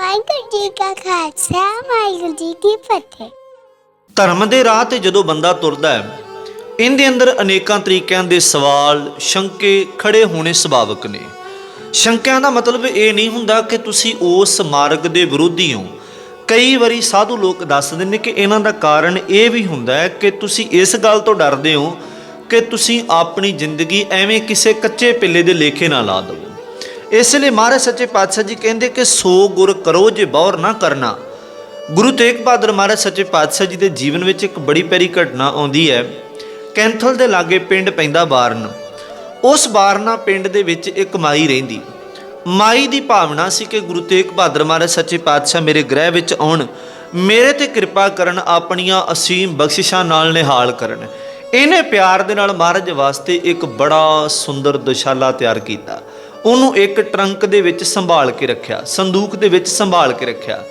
ਵਾਹਿਗੁਰੂ ਜੀ ਕਾ ਖਾਲਸਾ, ਵਾਹਿਗੁਰੂ ਜੀ ਕੀ ਫਤਿਹ। ਧਰਮ ਦੇ ਰਾਹ ਤੇ ਜਦੋਂ ਬੰਦਾ ਤੁਰਦਾ ਹੈ, ਇਹਦੇ ਅੰਦਰ ਅਨੇਕਾਂ ਤਰੀਕਿਆਂ ਦੇ ਸਵਾਲ, ਸ਼ੰਕੇ ਖੜੇ ਹੋਣੇ ਸੁਭਾਵਿਕ ਨੇ। ਸ਼ੰਕਿਆਂ ਦਾ ਮਤਲਬ ਇਹ ਨਹੀਂ ਹੁੰਦਾ ਕਿ ਤੁਸੀਂ ਉਸ ਮਾਰਗ ਦੇ ਵਿਰੋਧੀ ਹੋ। ਕਈ ਵਾਰੀ ਸਾਧੂ ਲੋਕ ਦੱਸਦੇ ਨੇ ਕਿ ਇਹਨਾਂ ਦਾ ਕਾਰਨ ਇਹ ਵੀ ਹੁੰਦਾ ਹੈ ਕਿ ਤੁਸੀਂ ਇਸ ਗੱਲ ਤੋਂ ਡਰਦੇ ਹੋ ਕਿ ਤੁਸੀਂ ਆਪਣੀ ਜ਼ਿੰਦਗੀ ਐਵੇਂ ਕਿਸੇ ਕੱਚੇ ਪਿੱਲੇ ਦੇ ਲੇਖੇ ਨਾ ਲਾ ਦਿਓ। ਇਸ ਲਈ ਮਹਾਰਾਜ ਸੱਚੇ ਪਾਤਸ਼ਾਹ ਜੀ ਕਹਿੰਦੇ ਕਿ ਸੋ ਗੁਰ ਕਰੋ ਜੇ ਬੌਰ ਨਾ ਕਰਨਾ। ਗੁਰੂ ਤੇਗ ਬਹਾਦਰ ਮਹਾਰਾਜ ਸੱਚੇ ਪਾਤਸ਼ਾਹ ਜੀ ਦੇ ਜੀਵਨ ਵਿੱਚ ਇੱਕ ਬੜੀ ਪਿਆਰੀ ਘਟਨਾ ਆਉਂਦੀ ਹੈ। ਕੈਂਥਲ ਦੇ ਲਾਗੇ ਪਿੰਡ ਪੈਂਦਾ ਬਾਰਨ। ਉਸ ਬਾਰਨਾ ਪਿੰਡ ਦੇ ਵਿੱਚ ਇੱਕ ਮਾਈ ਰਹਿੰਦੀ। ਮਾਈ ਦੀ ਭਾਵਨਾ ਸੀ ਕਿ ਗੁਰੂ ਤੇਗ ਬਹਾਦਰ ਮਹਾਰਾਜ ਸੱਚੇ ਪਾਤਸ਼ਾਹ ਮੇਰੇ ਗ੍ਰਹਿ ਵਿੱਚ ਆਉਣ। ਮੇਰੇ ਤੇ ਕਿਰਪਾ ਕਰਨ ਆਪਣੀਆਂ ਅਸੀਮ ਬਖਸ਼ਿਸ਼ਾਂ ਨਾਲ ਨਿਹਾਲ ਕਰਨ। ਇਹਨੇ ਪਿਆਰ ਦੇ ਨਾਲ ਮਹਾਰਾਜ ਵਾਸਤੇ ਇੱਕ ਬੜਾ ਸੁੰਦਰ ਦੁਸ਼ਾਲਾ ਤਿਆਰ ਕੀਤਾ। ਉਹਨੂੰ ਇੱਕ ਟਰੰਕ ਦੇ ਵਿੱਚ ਸੰਭਾਲ ਕੇ ਰੱਖਿਆ, ਸੰਦੂਕ ਦੇ ਵਿੱਚ ਸੰਭਾਲ ਕੇ ਰੱਖਿਆ।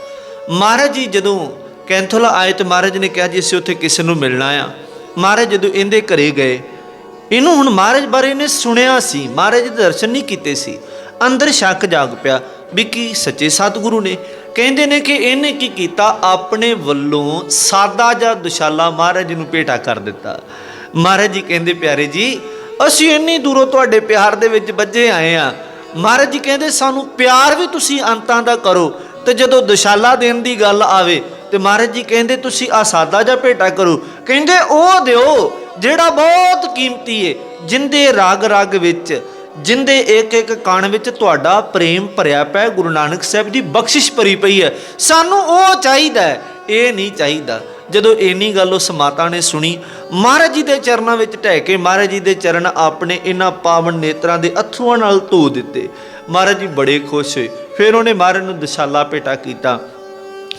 ਮਹਾਰਾਜ ਜੀ ਜਦੋਂ ਕੈਂਥੋਲਾ ਆਏ ਤੇ ਮਹਾਰਾਜ ਨੇ ਕਿਹਾ ਜੀ, ਅਸੀਂ ਉੱਥੇ ਕਿਸੇ ਨੂੰ ਮਿਲਣਾ ਆ ਮਹਾਰਾਜ ਜਦੋਂ ਇਹਦੇ ਘਰੇ ਗਏ, ਇਹਨੂੰ ਹੁਣ ਮਹਾਰਾਜ ਬਾਰੇ ਇਹਨੇ ਸੁਣਿਆ ਸੀ, ਮਹਾਰਾਜ ਦੇ ਦਰਸ਼ਨ ਨਹੀਂ ਕੀਤੇ ਸੀ। ਅੰਦਰ ਸ਼ੱਕ ਜਾਗ ਪਿਆ ਵੀ ਕੀ ਸੱਚੇ ਸਤਿਗੁਰੂ ਨੇ। ਕਹਿੰਦੇ ਨੇ ਕਿ ਇਹਨੇ ਕੀ ਕੀਤਾ? ਆਪਣੇ ਵੱਲੋਂ ਸਾਦਾ ਜਾਂ ਦੁਸ਼ਾਲਾ ਮਹਾਰਾਜ ਨੂੰ ਭੇਟਾ ਕਰ ਦਿੱਤਾ। ਮਹਾਰਾਜ ਜੀ ਕਹਿੰਦੇ, ਪਿਆਰੇ ਜੀ ਅਸੀਂ ਇੰਨੀ ਦੂਰੋਂ ਤੁਹਾਡੇ ਪਿਆਰ ਦੇ ਵਿੱਚ ਵੱਜੇ ਆਏ ਆ ਮਹਾਰਾਜ ਜੀ ਕਹਿੰਦੇ, ਸਾਨੂੰ ਪਿਆਰ ਵੀ ਤੁਸੀਂ ਅੰਤਾਂ ਦਾ ਕਰੋ ਤੇ ਜਦੋਂ ਦੁਸ਼ਾਲਾ ਦੇਣ ਦੀ ਗੱਲ ਆਵੇ ਤੇ ਮਹਾਰਾਜ ਜੀ ਕਹਿੰਦੇ, ਤੁਸੀਂ ਆ ਸਾਦਾ ਜਾਂ ਭੇਟਾ ਕਰੋ। ਕਹਿੰਦੇ, ਉਹ ਦਿਓ, ਜਿਹੜਾ ਬਹੁਤ ਕੀਮਤੀ ਏ, ਜਿੰਦੇ ਰਾਗ ਰਾਗ ਵਿੱਚ, ਜਿੰਦੇ ਇੱਕ ਇੱਕ ਕਣ ਵਿੱਚ ਤੁਹਾਡਾ ਪ੍ਰੇਮ ਭਰਿਆ ਪਿਆ ਗੁਰੂ ਨਾਨਕ ਸਾਹਿਬ ਦੀ ਬਖਸ਼ਿਸ਼ ਭਰੀ ਪਈ ਹੈ। ਸਾਨੂੰ ਉਹ ਚਾਹੀਦਾ ਇਹ ਨਹੀਂ ਚਾਹੀਦਾ। ਜਦੋਂ ਇੰਨੀ ਗੱਲ ਉਸ ਮਾਤਾ ਨੇ ਸੁਣੀ ਮਹਾਰਾਜ ਜੀ ਦੇ ਚਰਨਾਂ ਵਿੱਚ ਢਹਿ ਕੇ ਮਹਾਰਾਜ ਜੀ ਦੇ ਚਰਨ ਆਪਣੇ ਇਹਨਾਂ ਪਾਵਨ ਨੇਤਰਾਂ ਦੇ ਅਥਰੂਆਂ ਨਾਲ ਧੋ ਦਿੱਤੇ। ਮਹਾਰਾਜ ਜੀ ਬੜੇ ਖੁਸ਼ ਹੋਏ। ਫਿਰ ਉਹਨੇ ਮਹਾਰਾਜ ਨੂੰ ਦਸ਼ਾਲਾ ਭੇਟਾ ਕੀਤਾ।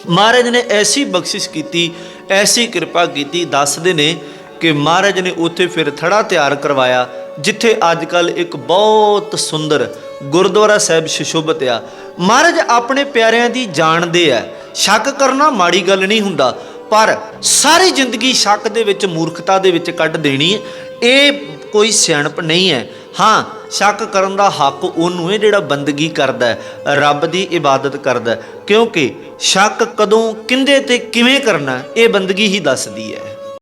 ਮਹਾਰਾਜ ਨੇ ਐਸੀ ਬਖਸ਼ਿਸ਼ ਕੀਤੀ, ਐਸੀ ਕਿਰਪਾ ਕੀਤੀ, ਦੱਸਦੇ ਨੇ ਕਿ ਮਹਾਰਾਜ ਨੇ ਉੱਥੇ ਫਿਰ ਥੜਾ ਤਿਆਰ ਕਰਵਾਇਆ, ਜਿੱਥੇ ਅੱਜ ਕੱਲ ਇੱਕ ਬਹੁਤ ਸੁੰਦਰ ਗੁਰਦੁਆਰਾ ਸਾਹਿਬ ਸ਼ਿਸ਼ੋਭਤ ਆ। ਮਹਾਰਾਜ ਆਪਣੇ ਪਿਆਰਿਆਂ ਦੀ ਜਾਣਦੇ ਆ। ਸ਼ੱਕ ਕਰਨਾ ਮਾੜੀ ਗੱਲ ਨਹੀਂ ਹੁੰਦਾ। ਪਰ ਸਾਰੀ ਜ਼ਿੰਦਗੀ ਸ਼ੱਕ ਦੇ ਵਿੱਚ, ਮੂਰਖਤਾ ਦੇ ਵਿੱਚ ਕੱਢ ਦੇਣੀ ਇਹ ਕੋਈ ਸਿਆਣਪ ਨਹੀਂ ਹੈ। ਹਾਂ, ਸ਼ੱਕ ਕਰਨ ਦਾ ਹੱਕ ਉਹਨੂੰ ਹੈ ਜਿਹੜਾ ਬੰਦਗੀ ਕਰਦਾ ਰੱਬ ਦੀ ਇਬਾਦਤ ਕਰਦਾ ਕਿਉਂਕਿ ਸ਼ੱਕ ਕਦੋਂ, ਕਿੰਦੇ ਤੇ ਕਿਵੇਂ ਕਰਨਾ ਇਹ ਬੰਦਗੀ ਹੀ ਦੱਸਦੀ ਹੈ।